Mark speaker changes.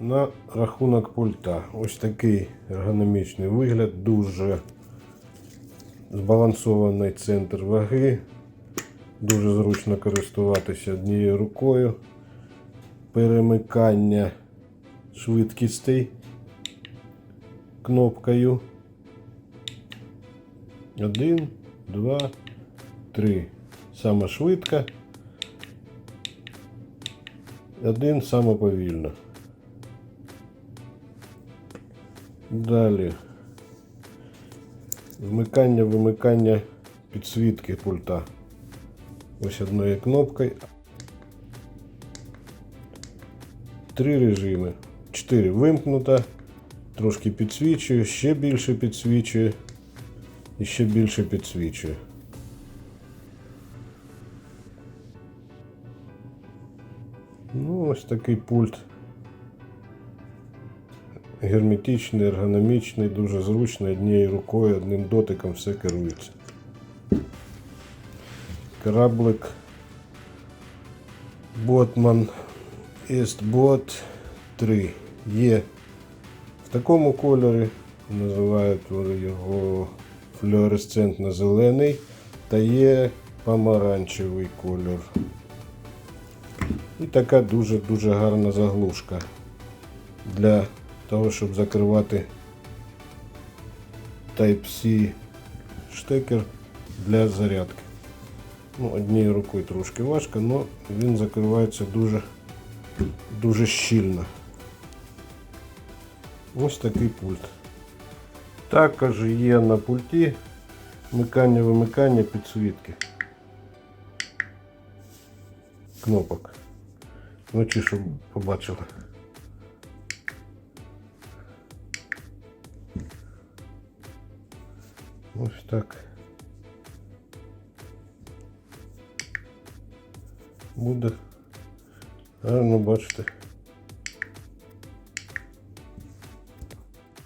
Speaker 1: На рахунок пульта. Ось такий ергономічний вигляд, дуже збалансований центр ваги. Дуже зручно користуватися однією рукою. Перемикання швидкістей кнопкою. Один, два, три. Саме швидко. Один саме повільно. Далі. Вмикання, вимикання підсвітки пульта. Ось одною кнопкою. Три режими. Чотири вимкнута. Трошки підсвічує, ще більше підсвічує і ще більше підсвічує. Ну, ось такий пульт. Герметичний, ергономічний, дуже зручний, однією рукою, одним дотиком все керується. Кораблик Ботман Естбот 3 є в такому кольорі, називають його флуоресцентно-зелений, та є помаранчевий кольор. І така дуже-дуже гарна заглушка для того, щоб закривати Type-C штекер для зарядки. Ну, однією рукою трошки важко, але він закривається дуже, дуже щільно. Ось такий пульт. Також є на пульті вмикання-вимикання підсвітки кнопок. Вночі, щоб побачили. Ось так. Буде гарно бачите.